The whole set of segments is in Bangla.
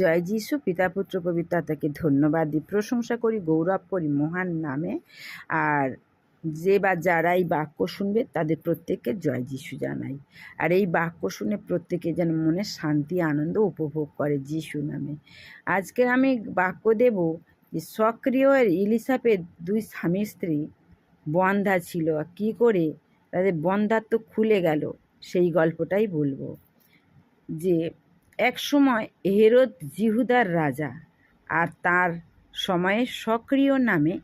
জয় যিশু, পিতা, পুত্র, পবিত্র তাকে ধন্যবাদ দিই। প্রশংসা করি, গৌরব করি মহান নামে। আর যে বা যারা এই বাক্য শুনবে, তাদের প্রত্যেককে জয় যিশু জানাই। আর এই বাক্য শুনে প্রত্যেকে যেন মনে শান্তি, আনন্দ উপভোগ করে যিশু নামে। আজকের আমি বাক্য দেব যে, সক্রিয় ইলিসাপের দুই স্বামী স্ত্রী বন্ধা ছিল। কী করে? তাদের বন্ধাত্ব খুলে গেল। সেই গল্পটাই বলব। যে এক সময় হেরোদ জিহুদার রাজা আর তার সময়ে সক্রিয় নামে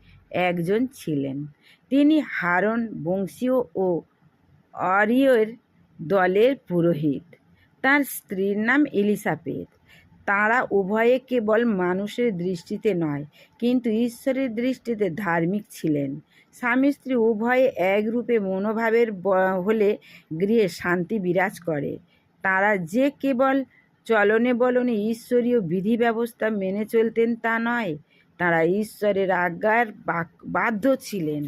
একজন ছিলেন। তিনি হারন বংশীয় ও অরিয়র দলের পুরোহিত। তার স্ত্রীর নাম এলিসাপেথ তারা উভয়ে কেবল মানুষের দৃষ্টিতে নয়, কিন্তু ঈশ্বরের দৃষ্টিতে ধার্মিক ছিলেন। স্বামী স্ত্রী উভয়ে একরূপে মনোভাবের হলে গৃহে শান্তি বিরাজ করে। তারা যে কেবল চলনে বলনে ঈশ্বরীয় বিধি ব্যবস্থা মেনে চলতেন তা নয়, তারা ঈশ্বরের আজ্ঞার বাধ্য ছিলেন।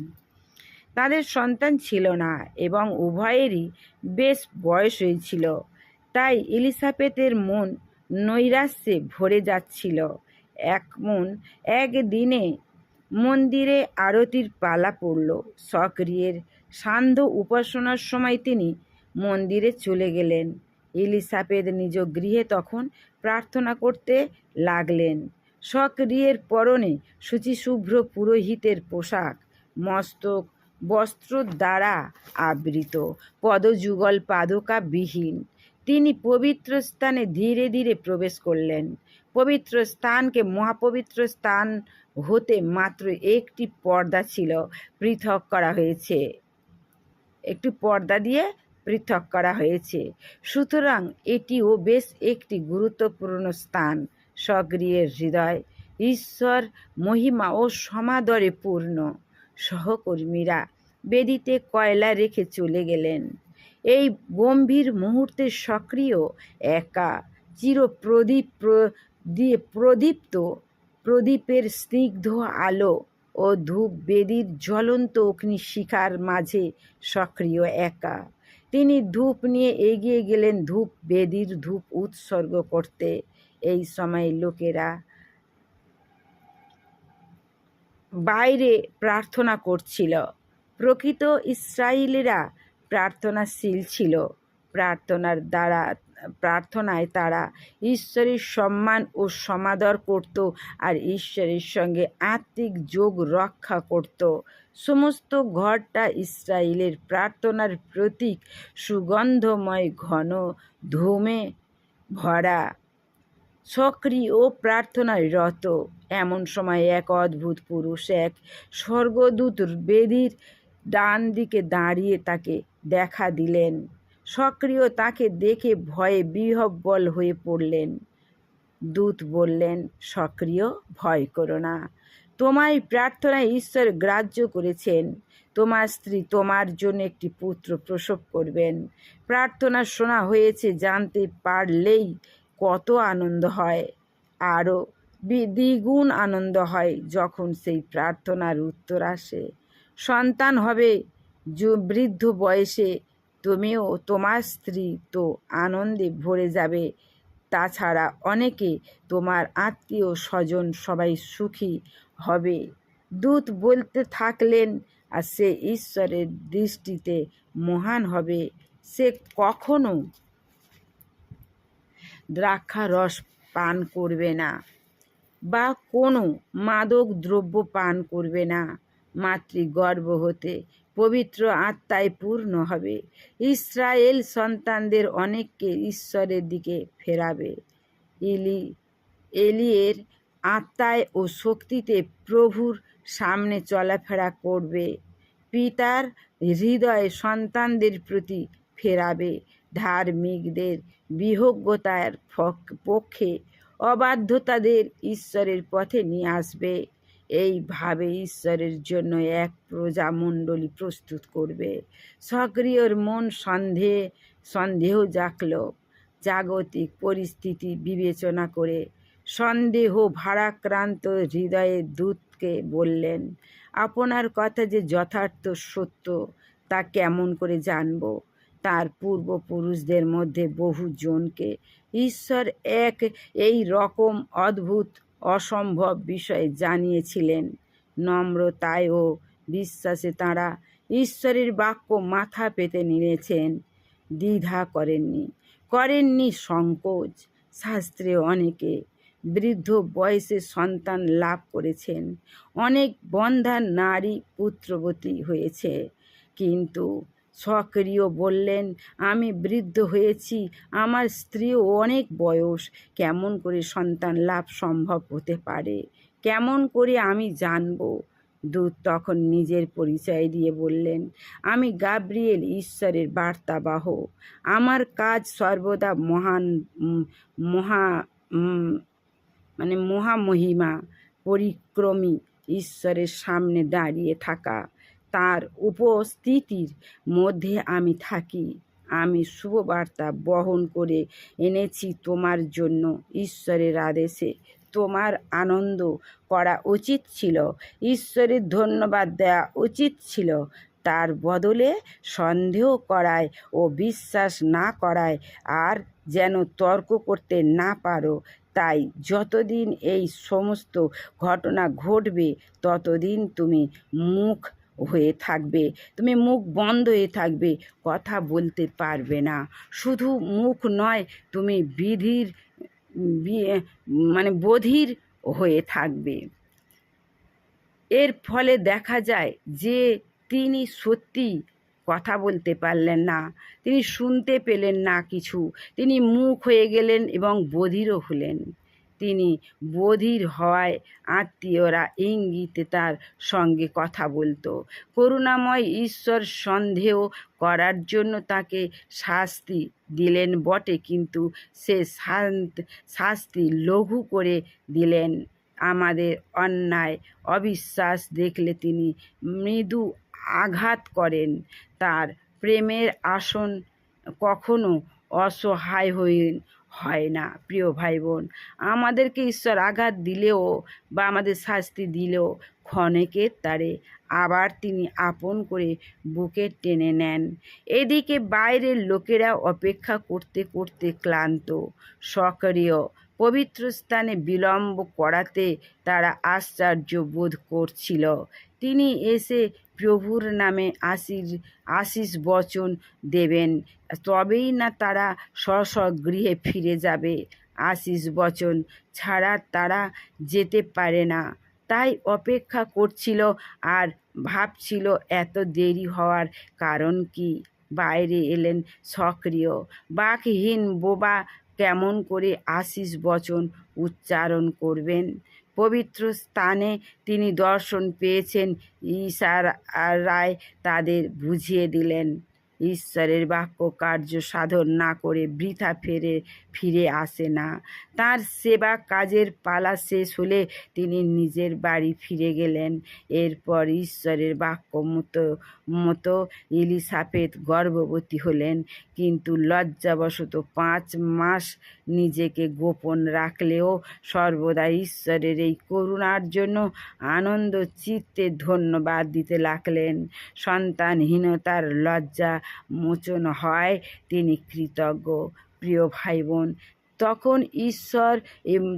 তাদের সন্তান ছিল না এবং উভয়েরই বেশ বয়স হয়েছিল তাই এলিসাবেথের মন নৈরাশ্যে ভরে যাচ্ছিল। এক মন একদিনে মন্দিরে আরতির পালা পড়ল। সক্রিয়ের সান্ধ্য উপাসনার সময় তিনি মন্দিরে চলে গেলেন। এলিসাবেথ নিজ গৃহে তখন প্রার্থনা করতে লাগলেন। সক্রিয়ের পরনে শুচিশুভ্র পুরোহিতের পোশাক, মস্তক, বস্ত্র দ্বারা আবৃত, পদযুগল পাদকা বিহীন তিনি পবিত্র স্থানে ধীরে ধীরে প্রবেশ করলেন। পবিত্র স্থানকে মহাপবিত্র স্থান হতে মাত্র একটি পর্দা ছিল পৃথক করা হয়েছে। একটি পর্দা দিয়ে পৃথক করা হয়েছে। সুতরাং এটিও বেশ একটি গুরুত্বপূর্ণ স্থান। সক্রিয়ের হৃদয়, ঈশ্বর, মহিমা ও সমাদরে পূর্ণ। সহকর্মীরা বেদিতে কয়লা রেখে চলে গেলেন। এই গম্ভীর মুহূর্তে সক্রিয়, একা, চিরপ্রদীপ প্র- দিয়ে প্রদীপ্ত, প্রদীপের স্নিগ্ধ আলো ও ধূপ বেদির জ্বলন্ত অগ্নিশিখার মাঝে সক্রিয়, একা। তিনি ধূপ নিয়ে এগিয়ে গেলেন, ধূপ বেদির ধূপ উৎসর্গ করতে। এই সময় লোকেরা বাইরে প্রার্থনা করছিল। প্রকৃত ইসরায়েলিরা প্রার্থনাশীল ছিল। প্রার্থনার দ্বারা প্রার্থনায় তারা ঈশ্বরের সম্মান ও সমাদর করত আর ঈশ্বরের সঙ্গে আত্মিক যোগ রক্ষা করত। সমস্ত ঘরটা ইসরায়েলের প্রার্থনার প্রতীক, সুগন্ধময় ঘন ধূমে ভরা, সক্রিয় ও প্রার্থনায় রত। এমন সময় এক অদ্ভুত পুরুষ, এক স্বর্গদূত বেদির ডান দিকে দাঁড়িয়ে তাকে দেখা দিলেন। সক্রিয় তাকে দেখে ভয়ে বিহব্বল হয়ে পড়লেন। দূত বললেন, সক্রিয় ভয় করো না। তোমার প্রার্থনায় ঈশ্বর গ্রাহ্য করেছেন। তোমার স্ত্রী তোমার জন্য একটি পুত্র প্রসব করবেন। প্রার্থনা শোনা হয়েছে, জানতে পারলেই কত আনন্দ হয়। আরও দ্বিগুণ আনন্দ হয় যখন সেই প্রার্থনার উত্তর আসে। সন্তান হবে বৃদ্ধ বয়সে তুমিও তোমার স্ত্রী তো আনন্দে ভরে যাবে। তাছাড়া অনেকে তোমার আত্মীয় স্বজন সবাই সুখী হবে। দূত বলতে থাকলেন, আর সে ঈশ্বরের দৃষ্টিতে মহান হবে। সে কখনো দ্রাক্ষা রস পান করবে না বা কোনো মাদক দ্রব্য পান করবে না। মাতৃগর্ভ হতে পবিত্র আত্মায় পূর্ণ হবে। ইসরায়েল সন্তানদের অনেককে ঈশ্বরের দিকে ফেরাবে। ইলি এলিয়ের আত্মায় ও শক্তিতে প্রভুর সামনে চলাফেরা করবে। পিতার হৃদয়ে সন্তানদের প্রতি ফেরাবে। ধার্মিকদের বিহজ্ঞতার পক্ষে অবাধ্যতাদের ঈশ্বরের পথে নিয়ে আসবে। এইভাবে ঈশ্বরের জন্য এক প্রজামণ্ডলী প্রস্তুত করবে। সক্রিয়র মন সন্দেহ সন্দেহ জাগল। জাগতিক পরিস্থিতি বিবেচনা করে সন্দেহ ভারাক্রান্ত হৃদয়ে দূতকে বললেন, আপনার কথা যে যথার্থ সত্য, তা কেমন করে জানব? তার পূর্বপুরুষদের মধ্যে বহু জনকে ঈশ্বর এক এই রকম অদ্ভুত অসম্ভব বিষয় জানিয়েছিলেন। নম্রতায় ও বিশ্বাসে তাঁরা ঈশ্বরের বাক্য মাথা পেতে নিয়েছেন। দ্বিধা করেননি করেননি সংকোচ। শাস্ত্রে অনেকে বৃদ্ধ বয়সে সন্তান লাভ করেছেন। অনেক বন্ধা নারী পুত্রবতী হয়েছে। কিন্তু সক্রিয় বললেন, আমি বৃদ্ধ হয়েছি, আমার স্ত্রীও অনেক বয়স, কেমন করে সন্তান লাভ সম্ভব হতে পারে? কেমন করে আমি জানব? দূত তখন নিজের পরিচয় দিয়ে বললেন, আমি গাব্রিয়েল ঈশ্বরের বার্তাবাহ। আমার কাজ সর্বদা মহান মহা মানে মহামহিমা পরিক্রমী, ঈশ্বরের সামনে দাঁড়িয়ে থাকা। তার উপস্থিতির মধ্যে আমি থাকি। আমি শুভবার্তা বহন করে এনেছি তোমার জন্য। ঈশ্বরের আদেশে তোমার আনন্দ করা উচিত ছিল। ঈশ্বরের ধন্যবাদ দেওয়া উচিত ছিল। তার বদলে সন্দেহ করায় ও বিশ্বাস না করায় আর যেন তর্ক করতে না পারো, তাই যতদিন এই সমস্ত ঘটনা ঘটবে, ততদিন তুমি মুখ হয়ে থাকবে। তুমি মুখ বন্ধ হয়ে থাকবে, কথা বলতে পারবে না। শুধু মুখ নয়, তুমি বিধির মানে বধির হয়ে থাকবে। এর ফলে দেখা যায় যে তিনি সত্যি কথা বলতে পারলেন না, তিনি শুনতে পেলেন না কিছু, তিনি মুখ হয়ে গেলেন এবং বধিরও হলেন। তিনি বধির হওয়ায় আত্মীয়রা ইঙ্গিতে তার সঙ্গে কথা বলতো। করুণাময় ঈশ্বর সন্দেহ করার জন্য তাকে শাস্তি দিলেন বটে, কিন্তু সে শাস্তি লঘু করে দিলেন। আমাদের অন্যায়, অবিশ্বাস দেখলে তিনি মৃদু আঘাত করেন। তার প্রেমের আসন কখনো অসহায় হয়ে হয় না, প্রিয় ভাই বোন আমাদেরকে ঈশ্বর আঘাত দিলেও বা আমাদের শাস্তি দিলেও ক্ষণেকের তারে আবার তিনি আপন করে বুকে টেনে নেন। এদিকে বাইরের লোকেরা অপেক্ষা করতে করতে ক্লান্ত, সক্রিয়, পবিত্র স্থানে বিলম্ব করাতে তারা আশ্চর্য বোধ করছিল। তিনি এসে প্রভুর নামে আশির আশিস বচন দেবেন। তবেই না তারা স্ব স্ব গৃহে ফিরে যাবে। আশিস বচন ছাড়া তারা যেতে পারে না। তাই অপেক্ষা করছিল আর ভাবছিল এত দেরি হওয়ার কারণ কি? বাইরে এলেন সক্রিয়। বাকহীন বোবা কেমন করে আশিস বচন উচ্চারণ করবেন? পবিত্র স্থানে তিনি দর্শন পেয়েছেন। ঈশার রায় তাদের বুঝিয়ে দিলেন। ঈশ্বরের বাক্য কার্য সাধন না করে বৃথা ফেরে, ফিরে আসে না। তার সেবা কাজের পালা শেষ হলে তিনি নিজের বাড়ি ফিরে গেলেন। এরপর ঈশ্বরের বাক্য মতো মতো ইলিসাফেত গর্ভবতী হলেন। কিন্তু লজ্জাবশত পাঁচ মাস নিজেকে গোপন রাখলেও সর্বদা ঈশ্বরের এই করুণার জন্য আনন্দ, চিত্তে ধন্যবাদ দিতে লাগলেন। সন্তানহীনতার লজ্জা মোচন হয়। তিনি কৃতজ্ঞ। প্রিয় ভাই বোন তখন ঈশ্বর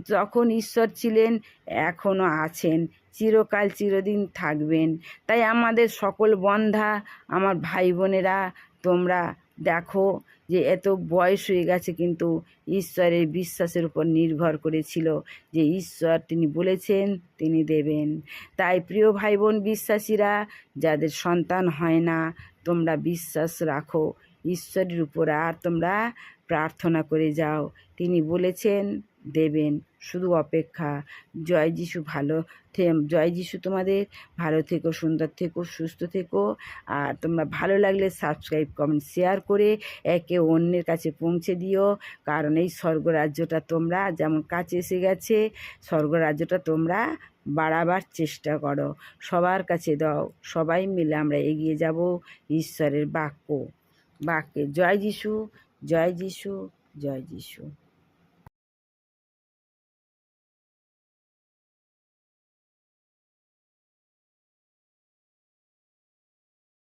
তখন ঈশ্বর ছিলেন এখনও আছেন। চিরকাল চিরদিন থাকবেন। তাই আমাদের সকল বন্ধা, আমার ভাই বোনেরা তোমরা দেখো যে এত বয়স হয়ে গেছে কিন্তু ঈশ্বরের বিশ্বাসের উপর নির্ভর করেছিল যে ঈশ্বর তিনি বলেছেন, তিনি দেবেন। তাই প্রিয় ভাই বোন বিশ্বাসীরা, যাদের সন্তান হয় না, তোমরা বিশ্বাস রাখো, ঈশ্বরের উপর আর তোমরা প্রার্থনা করে যাও। তিনি বলেছেন দেবেন। শুধু অপেক্ষা। জয় যিশু ভালো জয় যিশু তোমাদের। ভালো থেকো, সুন্দর থেকো, সুস্থ থেকো। আর তোমরা ভালো লাগলে সাবস্ক্রাইব কমেন্ট শেয়ার করে একে অন্যের কাছে পৌঁছে দিও। কারণ এই স্বর্গরাজ্যটা তোমরা যেমন কাছে এসে গেছে, স্বর্গরাজ্যটা তোমরা বাড়াবার চেষ্টা করো। সবার কাছে দাও। সবাই মিলে আমরা এগিয়ে যাব ঈশ্বরের বাক্য। বাক্যে, জয় যিশু জয় যিশু জয় যিশু।